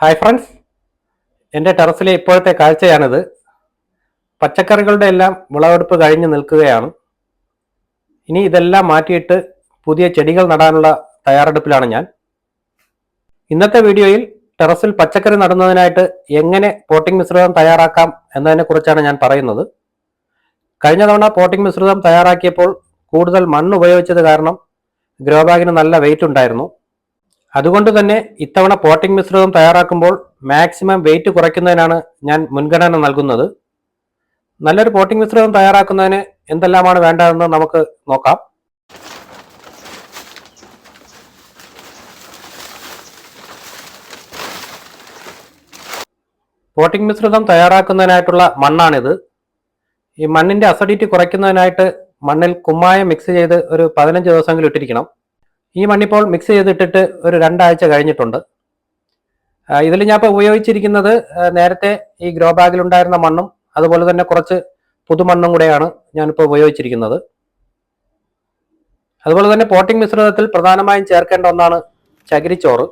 Hi friends എന്റെ ടെറസിലെ ഇപ്പോഴത്തെ കാഴ്ചയാണിത്. പച്ചക്കറികളുടെ എല്ലാം വിളവെടുപ്പ് കഴിഞ്ഞ് നിൽക്കുകയാണ്. ഇനി ഇതെല്ലാം മാറ്റിയിട്ട് പുതിയ ചെടികൾ നടാനുള്ള തയ്യാറെടുപ്പിലാണ് ഞാൻ. ഇന്നത്തെ വീഡിയോയിൽ ടെറസിൽ പച്ചക്കറി നടുന്നതിനായിട്ട് എങ്ങനെ പോട്ടിംഗ് മിശ്രിതം തയ്യാറാക്കാം എന്നതിനെ കുറിച്ചാണ് ഞാൻ പറയുന്നത്. കഴിഞ്ഞ തവണ പോട്ടിംഗ് മിശ്രിതം തയ്യാറാക്കിയപ്പോൾ കൂടുതൽ മണ്ണ് ഉപയോഗിച്ചത് കാരണം ഗ്രോ ബാഗിന് നല്ല വെയിറ്റ് ഉണ്ടായിരുന്നു. അതുകൊണ്ട് തന്നെ ഇത്തവണ പോട്ടിംഗ് മിശ്രിതം തയ്യാറാക്കുമ്പോൾ മാക്സിമം വെയിറ്റ് കുറയ്ക്കുന്നതിനാണ് ഞാൻ മുൻഗണന നൽകുന്നത്. നല്ലൊരു പോട്ടിംഗ് മിശ്രിതം തയ്യാറാക്കുന്നതിന് എന്തെല്ലാമാണ് വേണ്ടതെന്ന് നമുക്ക് നോക്കാം. പോട്ടിംഗ് മിശ്രിതം തയ്യാറാക്കുന്നതിനായിട്ടുള്ള മണ്ണാണിത്. ഈ മണ്ണിന്റെ അസിഡിറ്റി കുറയ്ക്കുന്നതിനായിട്ട് മണ്ണിൽ കുമ്മായം മിക്സ് ചെയ്ത് ഒരു പതിനഞ്ച് ദിവസമെങ്കിലും ഇട്ടിരിക്കണം. ഈ മണ്ണിപ്പോൾ മിക്സ് ചെയ്തിട്ടിട്ട് ഒരു രണ്ടാഴ്ച കഴിഞ്ഞിട്ടുണ്ട്. ഇതിൽ ഞാൻ ഇപ്പോൾ ഉപയോഗിച്ചിരിക്കുന്നത് നേരത്തെ ഈ ഗ്രോ ബാഗിൽ ഉണ്ടായിരുന്ന മണ്ണും അതുപോലെ തന്നെ കുറച്ച് പുതുമണ്ണും കൂടെയാണ് ഞാനിപ്പോൾ ഉപയോഗിച്ചിരിക്കുന്നത്. അതുപോലെ തന്നെ പോട്ടിംഗ് മിശ്രിതത്തിൽ പ്രധാനമായും ചേർക്കേണ്ട ഒന്നാണ് ചകിരിച്ചോറ്.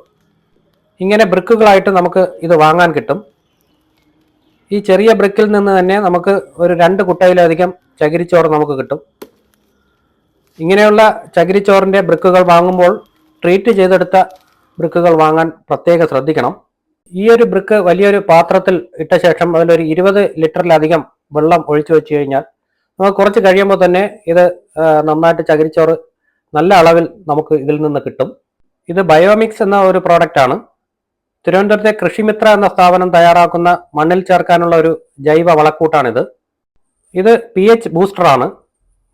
ഇങ്ങനെ ബ്രിക്കുകളായിട്ട് നമുക്ക് ഇത് വാങ്ങാൻ കിട്ടും. ഈ ചെറിയ ബ്രിക്കിൽ നിന്ന് തന്നെ നമുക്ക് ഒരു രണ്ട് കുട്ടയിലധികം ചകിരിച്ചോറ് നമുക്ക് കിട്ടും. ഇങ്ങനെയുള്ള ചകിരിച്ചോറിന്റെ ബ്രിക്കുകൾ വാങ്ങുമ്പോൾ ട്രീറ്റ് ചെയ്തെടുത്ത ബ്രിക്കുകൾ വാങ്ങാൻ പ്രത്യേകം ശ്രദ്ധിക്കണം. ഈ ഒരു ബ്രിക്ക് വലിയൊരു പാത്രത്തിൽ ഇട്ട ശേഷം അതിലൊരു ഇരുപത് ലിറ്ററിലധികം വെള്ളം ഒഴിച്ചു വെച്ച് കഴിഞ്ഞാൽ നമുക്ക് കുറച്ച് കഴിയുമ്പോൾ തന്നെ ഇത് നന്നായിട്ട് ചകിരിച്ചോറ് നല്ല അളവിൽ നമുക്ക് ഇതിൽ നിന്ന് കിട്ടും. ഇത് ബയോമിക്സ് എന്ന ഒരു പ്രോഡക്റ്റ് ആണ്. തിരുവനന്തപുരത്തെ കൃഷിമിത്ര എന്ന സ്ഥാപനം തയ്യാറാക്കുന്ന മണ്ണിൽ ചേർക്കാനുള്ള ഒരു ജൈവ വളക്കൂട്ടാണിത്. ഇത് പി എച്ച് ബൂസ്റ്ററാണ്.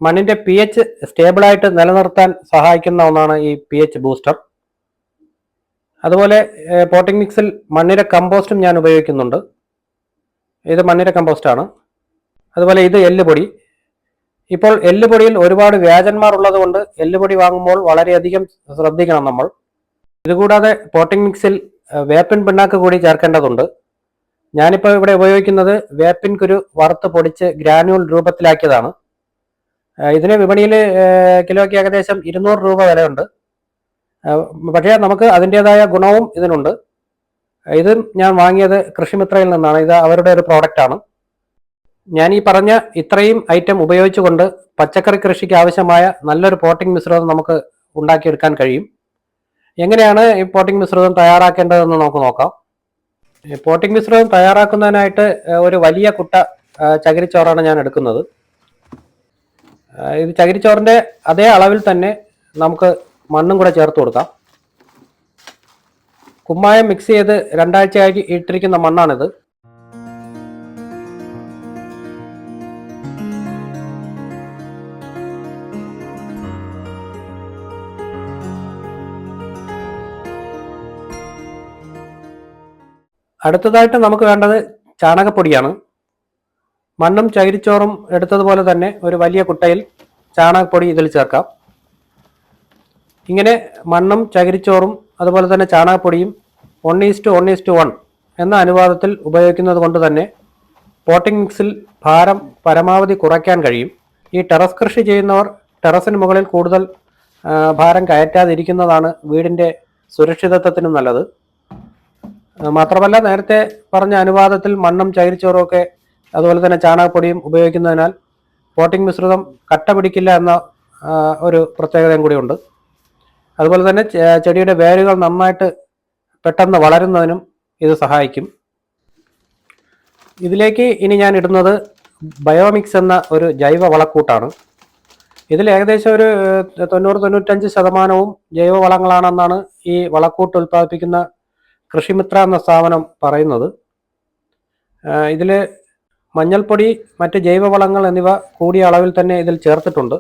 മണ്ണിന്റെ പി എച്ച് സ്റ്റേബിളായിട്ട് നിലനിർത്താൻ സഹായിക്കുന്ന ഒന്നാണ് ഈ പി എച്ച് ബൂസ്റ്റർ അതുപോലെ പോട്ടിംഗ് മിക്സിൽ മണ്ണിര കമ്പോസ്റ്റും ഞാൻ ഉപയോഗിക്കുന്നുണ്ട്. ഇത് മണ്ണിര കമ്പോസ്റ്റാണ് അതുപോലെ ഇത് എല്ലുപൊടി. ഇപ്പോൾ എല്ലുപൊടിയിൽ ഒരുപാട് വ്യാജന്മാർ ഉള്ളത് കൊണ്ട് എല്ലുപൊടി വാങ്ങുമ്പോൾ വളരെയധികം ശ്രദ്ധിക്കണം നമ്മൾ. ഇതുകൂടാതെ പോട്ടിംഗ് മിക്സിൽ വേപ്പൻ പിണ്ണാക്ക് കൂടി ചേർക്കേണ്ടതുണ്ട്. ഞാനിപ്പോൾ ഇവിടെ ഉപയോഗിക്കുന്നത് വേപ്പിൻ കുരു വറുത്ത് പൊടിച്ച് ഗ്രാനുവൽ രൂപത്തിലാക്കിയതാണ്. ഇതിന് വിപണിയിൽ കിലോയ്ക്ക് ഏകദേശം ഇരുന്നൂറ് രൂപ വിലയുണ്ട്. പക്ഷേ നമുക്ക് അതിന്റെതായ ഗുണവും ഇതിനുണ്ട്. ഇത് ഞാൻ വാങ്ങിയത് കൃഷിമിത്രയിൽ നിന്നാണ്. ഇത് അവരുടെ ഒരു പ്രോഡക്റ്റാണ്. ഞാൻ ഈ പറഞ്ഞ ഇത്രയും ഐറ്റം ഉപയോഗിച്ചുകൊണ്ട് പച്ചക്കറി കൃഷിക്ക് ആവശ്യമായ നല്ലൊരു പോട്ടിംഗ് മിശ്രിതം നമുക്ക് ഉണ്ടാക്കിയെടുക്കാൻ കഴിയും. എങ്ങനെയാണ് ഈ പോട്ടിംഗ് മിശ്രിതം തയ്യാറാക്കേണ്ടതെന്ന് നമുക്ക് നോക്കാം. പോട്ടിംഗ് മിശ്രിതം തയ്യാറാക്കുന്നതിനായിട്ട് ഒരു വലിയ കുട്ട ചകിരിച്ചോറാണ് ഞാൻ എടുക്കുന്നത്. ഇത് ചകിരിച്ചോറിന്റെ അതേ അളവിൽ തന്നെ നമുക്ക് മണ്ണും കൂടെ ചേർത്ത് കൊടുക്കാം. കുമ്മായം മിക്സ് ചെയ്ത് രണ്ടാഴ്ചയായി ഇട്ടിരിക്കുന്ന മണ്ണാണിത്. അടുത്തതായിട്ട് നമുക്ക് വേണ്ടത് ചാണകപ്പൊടിയാണ്. മണ്ണും ചകിരിച്ചോറും എടുത്തതുപോലെ തന്നെ ഒരു വലിയ കുട്ടയിൽ ചാണകപ്പൊടി ഇതിൽ ചേർക്കാം. ഇങ്ങനെ മണ്ണും ചകിരിച്ചോറും അതുപോലെ തന്നെ ചാണകപ്പൊടിയും one is to one is to one എന്ന അനുപാതത്തിൽ ഉപയോഗിക്കുന്നത് കൊണ്ട് തന്നെ പോട്ടിംഗ് മിക്സിൽ ഭാരം പരമാവധി കുറയ്ക്കാൻ കഴിയും. ഈ ടെറസ് കൃഷി ചെയ്യുന്നവർ ടെറസിന് മുകളിൽ കൂടുതൽ ഭാരം കയറ്റാതിരിക്കുന്നതാണ് വീടിന്റെ സുരക്ഷിതത്വത്തിനും നല്ലത്. മാത്രമല്ല നേരത്തെ പറഞ്ഞ അനുപാതത്തിൽ മണ്ണും ചകിരിച്ചോറും ഒക്കെ അതുപോലെ തന്നെ ചാണകപ്പൊടിയും ഉപയോഗിക്കുന്നതിനാൽ പോട്ടിംഗ് മിശ്രിതം കട്ട പിടിക്കില്ല എന്ന ഒരു പ്രത്യേകതയും കൂടിയുണ്ട്. അതുപോലെ തന്നെ ചെടിയുടെ വേരുകൾ നന്നായിട്ട് പെട്ടെന്ന് വളരുന്നതിനും ഇത് സഹായിക്കും. ഇതിലേക്ക് ഇനി ഞാൻ ഇടുന്നത് ബയോമിക്സ് എന്ന ഒരു ജൈവ വളക്കൂട്ടാണ്. ഇതിൽ ഏകദേശം ഒരു തൊണ്ണൂറ് തൊണ്ണൂറ്റഞ്ച് ശതമാനവും ജൈവ വളങ്ങളാണെന്നാണ് ഈ വളക്കൂട്ട് ഉൽപ്പാദിപ്പിക്കുന്ന കൃഷിമിത്ര എന്ന സ്ഥാപനം പറയുന്നത്. ഇതിൽ മഞ്ഞൾപ്പൊടി മറ്റ് ജൈവവളങ്ങൾ എന്നിവ കൂടിയ അളവിൽ തന്നെ ഇതിൽ ചേർത്തിട്ടുണ്ട്.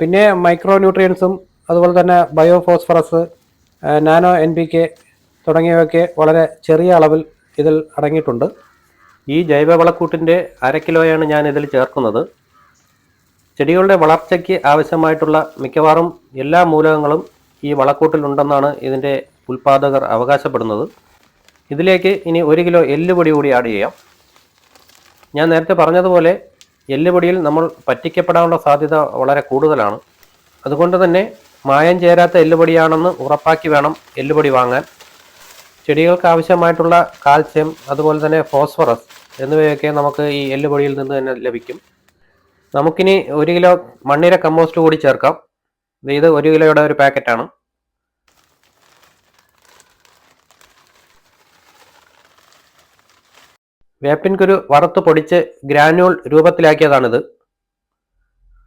പിന്നെ മൈക്രോ ന്യൂട്രിയൻസും അതുപോലെ തന്നെ biophosphorus nano N P K തുടങ്ങിയവയൊക്കെ വളരെ ചെറിയ അളവിൽ ഇതിൽ അടങ്ങിയിട്ടുണ്ട്. ഈ ജൈവവളക്കൂട്ടിന്റെ അര കിലോയാണ് ഞാൻ ഇതിൽ ചേർക്കുന്നത്. ചെടികളുടെ വളർച്ചയ്ക്ക് ആവശ്യമായിട്ടുള്ള മിക്കവാറും എല്ലാ മൂലകങ്ങളും ഈ വളക്കൂട്ടിലുണ്ടെന്നാണ് ഇതിന്റെ ഉൽപാദകർ അവകാശപ്പെടുന്നത്. ഇതിലേക്ക് ഇനി ഒരു കിലോ എല്ലുപൊടി കൂടി ആഡ് ചെയ്യാം. ഞാൻ നേരത്തെ പറഞ്ഞതുപോലെ എല്ലുപൊടിയിൽ നമ്മൾ പറ്റിക്കപ്പെടാനുള്ള സാധ്യത വളരെ കൂടുതലാണ്. അതുകൊണ്ട് തന്നെ മായം ചേരാത്ത എല്ലുപൊടിയാണെന്ന് ഉറപ്പാക്കി വേണം എല്ലുപൊടി വാങ്ങാൻ. ചെടികൾക്ക് ആവശ്യമായിട്ടുള്ള കാൽസ്യം അതുപോലെ തന്നെ ഫോസ്ഫറസ് എന്നിവയൊക്കെ നമുക്ക് ഈ എല്ലുപൊടിയിൽ നിന്ന് തന്നെ ലഭിക്കും. നമുക്കിനി ഒരു കിലോ മണ്ണിര കമ്പോസ്റ്റ് കൂടി ചേർക്കാം. ഇത് ഒരു കിലോയുടെ ഒരു പാക്കറ്റാണ്. വേപ്പിൻ കുരു വറുത്ത് പൊടിച്ച് ഗ്രാനുവൽ രൂപത്തിലാക്കിയതാണിത്.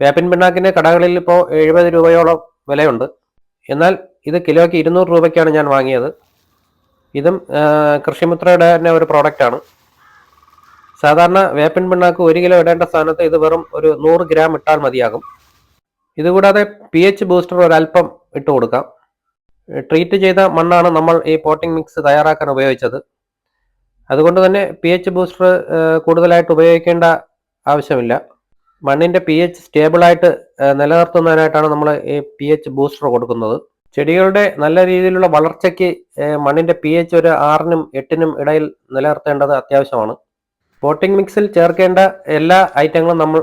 വേപ്പിൻ പിണ്ണാക്കിന് കടകളിൽ ഇപ്പോൾ എഴുപത് രൂപയോളം വിലയുണ്ട്. എന്നാൽ ഇത് കിലോയ്ക്ക് ഇരുന്നൂറ് രൂപയ്ക്കാണ് ഞാൻ വാങ്ങിയത്. ഇതും കൃഷിമിത്രയുടെ തന്നെ ഒരു പ്രോഡക്റ്റാണ്. സാധാരണ വേപ്പിൻ പിണ്ണാക്ക് ഒരു കിലോ ഇടേണ്ട സ്ഥാനത്ത് ഇത് വെറും ഒരു നൂറ് ഗ്രാം ഇട്ടാൽ മതിയാകും. ഇതുകൂടാതെ പി എച്ച് ബൂസ്റ്റർ ഒരല്പം ഇട്ട് കൊടുക്കാം ട്രീറ്റ് ചെയ്ത മണ്ണാണ് നമ്മൾ ഈ പോട്ടിംഗ് മിക്സ് തയ്യാറാക്കാൻ ഉപയോഗിച്ചത്. അതുകൊണ്ട് തന്നെ പി എച്ച് ബൂസ്റ്റർ കൂടുതലായിട്ട് ഉപയോഗിക്കേണ്ട ആവശ്യമില്ല. മണ്ണിന്റെ പി എച്ച് സ്റ്റേബിളായിട്ട് നിലനിർത്തുന്നതിനായിട്ടാണ് നമ്മൾ ഈ പി എച്ച് ബൂസ്റ്റർ കൊടുക്കുന്നത്. ചെടികളുടെ നല്ല രീതിയിലുള്ള വളർച്ചയ്ക്ക് മണ്ണിന്റെ പി എച്ച് ഒരു ആറിനും എട്ടിനും ഇടയിൽ നിലനിർത്തേണ്ടത് അത്യാവശ്യമാണ്. പോട്ടിംഗ് മിക്സിൽ ചേർക്കേണ്ട എല്ലാ ഐറ്റങ്ങളും നമ്മൾ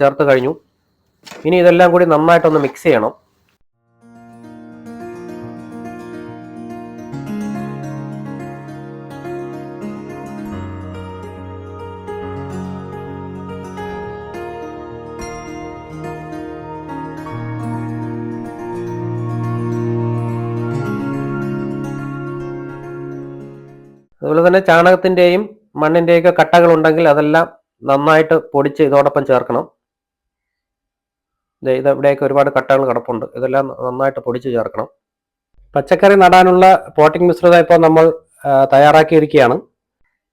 ചേർത്ത് കഴിഞ്ഞു. ഇനി ഇതെല്ലാം കൂടി നന്നായിട്ടൊന്ന് മിക്സ് ചെയ്യണം. അതുപോലെ തന്നെ ചാണകത്തിന്റെയും മണ്ണിന്റെയൊക്കെ കട്ടകൾ ഉണ്ടെങ്കിൽ അതെല്ലാം നന്നായിട്ട് പൊടിച്ച് ഇതോടൊപ്പം ചേർക്കണം. ഇത് ഇവിടെയൊക്കെ ഒരുപാട് കട്ടകൾ കിടപ്പുണ്ട്. ഇതെല്ലാം നന്നായിട്ട് പൊടിച്ച് ചേർക്കണം. പച്ചക്കറി നടാനുള്ള പോട്ടിംഗ് മിശ്രിതം ഇപ്പോൾ നമ്മൾ തയ്യാറാക്കിയിരിക്കുകയാണ്.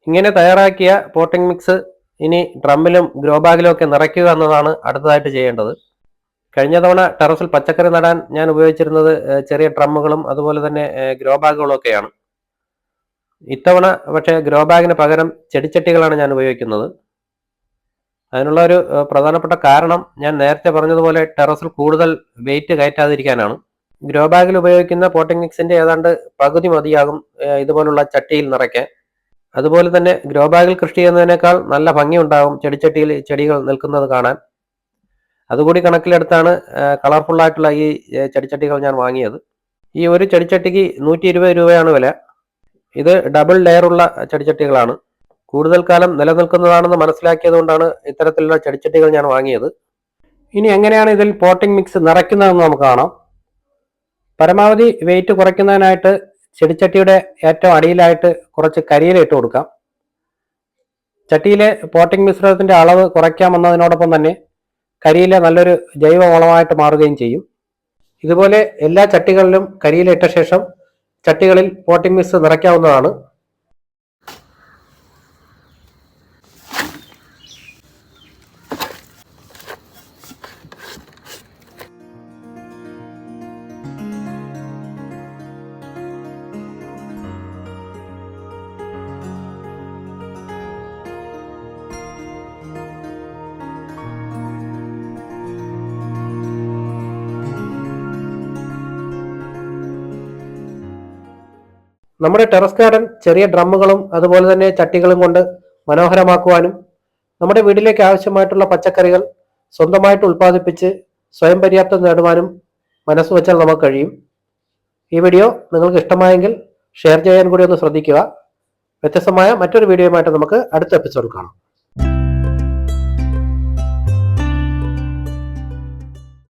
ഇങ്ങനെ തയ്യാറാക്കിയ പോട്ടിംഗ് മിക്സ് ഇനി ഡ്രമ്മിലും ഗ്രോ ബാഗിലും ഒക്കെ നിറയ്ക്കുക എന്നതാണ് അടുത്തതായിട്ട് ചെയ്യേണ്ടത്. കഴിഞ്ഞ തവണ ടെറസിൽ പച്ചക്കറി നടാൻ ഞാൻ ഉപയോഗിച്ചിരുന്നത് ചെറിയ ഡ്രമ്മുകളും അതുപോലെ തന്നെ ഗ്രോ ബാഗുകളും ഒക്കെയാണ് ഇത്തവണ പക്ഷേ ഗ്രോ ബാഗിന് പകരം ചെടിച്ചട്ടികളാണ് ഞാൻ ഉപയോഗിക്കുന്നത്. അതിനുള്ള ഒരു പ്രധാനപ്പെട്ട കാരണം ഞാൻ നേരത്തെ പറഞ്ഞതുപോലെ ടെറസിൽ കൂടുതൽ വെയിറ്റ് കയറ്റാതിരിക്കാനാണ്. ഗ്രോ ബാഗിൽ ഉപയോഗിക്കുന്ന പോട്ടിംഗ് മിക്സിന്റെ ഏതാണ്ട് പകുതി മതിയാകും ഇതുപോലുള്ള ചട്ടിയിൽ നിറയ്ക്കാൻ. അതുപോലെ തന്നെ ഗ്രോ ബാഗിൽ കൃഷി ചെയ്യുന്നതിനേക്കാൾ നല്ല ഭംഗിയുണ്ടാകും ചെടിച്ചട്ടിയിൽ ചെടികൾ നിൽക്കുന്നത് കാണാൻ. അതുകൂടി കണക്കിലെടുത്താണ് കളർഫുള്ളായിട്ടുള്ള ഈ ചെടിച്ചട്ടികൾ ഞാൻ വാങ്ങിയത്. ഈ ഒരു ചെടിച്ചട്ടിക്ക് നൂറ്റി രൂപയാണ് വില. ഇത് ഡബിൾ ലെയറുള്ള ചെടിച്ചട്ടികളാണ്. കൂടുതൽ കാലം നിലനിൽക്കുന്നതാണെന്ന് മനസ്സിലാക്കിയതുകൊണ്ടാണ് ഇത്തരത്തിലുള്ള ചെടിച്ചട്ടികൾ ഞാൻ വാങ്ങിയത്. ഇനി എങ്ങനെയാണ് ഇതിൽ പോട്ടിംഗ് മിക്സ് നിറയ്ക്കുന്നതെന്ന് നമുക്ക് കാണാം. പരമാവധി വെയിറ്റ് കുറയ്ക്കുന്നതിനായിട്ട് ചെടിച്ചട്ടിയുടെ ഏറ്റവും അടിയിലായിട്ട് കുറച്ച് കരിയില ഇട്ട് കൊടുക്കാം. ചട്ടിയിലെ പോട്ടിംഗ് മിശ്രിതത്തിന്റെ അളവ് കുറയ്ക്കാമെന്നതിനോടൊപ്പം തന്നെ കരിയില നല്ലൊരു ജൈവ വളമായിട്ട് മാറുകയും ചെയ്യും. ഇതുപോലെ എല്ലാ ചട്ടികളിലും കരിയില ഇട്ട ശേഷം ചട്ടികളിൽ പോട്ടിംഗ് മിക്സ് നിറയ്ക്കാവുന്നതാണ്. നമ്മുടെ ടെറസ് ഗാർഡൻ ചെറിയ ഡ്രമ്മുകളും അതുപോലെ തന്നെ ചട്ടികളും കൊണ്ട് മനോഹരമാക്കുവാനും നമ്മുടെ വീട്ടിലേക്ക് ആവശ്യമായിട്ടുള്ള പച്ചക്കറികൾ സ്വന്തമായിട്ട് ഉൽപ്പാദിപ്പിച്ച് സ്വയം പര്യാപ്തം നേടുവാനും മനസ്സ് വെച്ചാൽ നമുക്ക് കഴിയും. ഈ വീഡിയോ നിങ്ങൾക്ക് ഇഷ്ടമായെങ്കിൽ ഷെയർ ചെയ്യാൻ കൂടി ഒന്ന് ശ്രദ്ധിക്കുക. വ്യത്യസ്തമായ മറ്റൊരു വീഡിയോയുമായിട്ട് നമുക്ക് അടുത്ത എപ്പിസോഡ് കാണാം.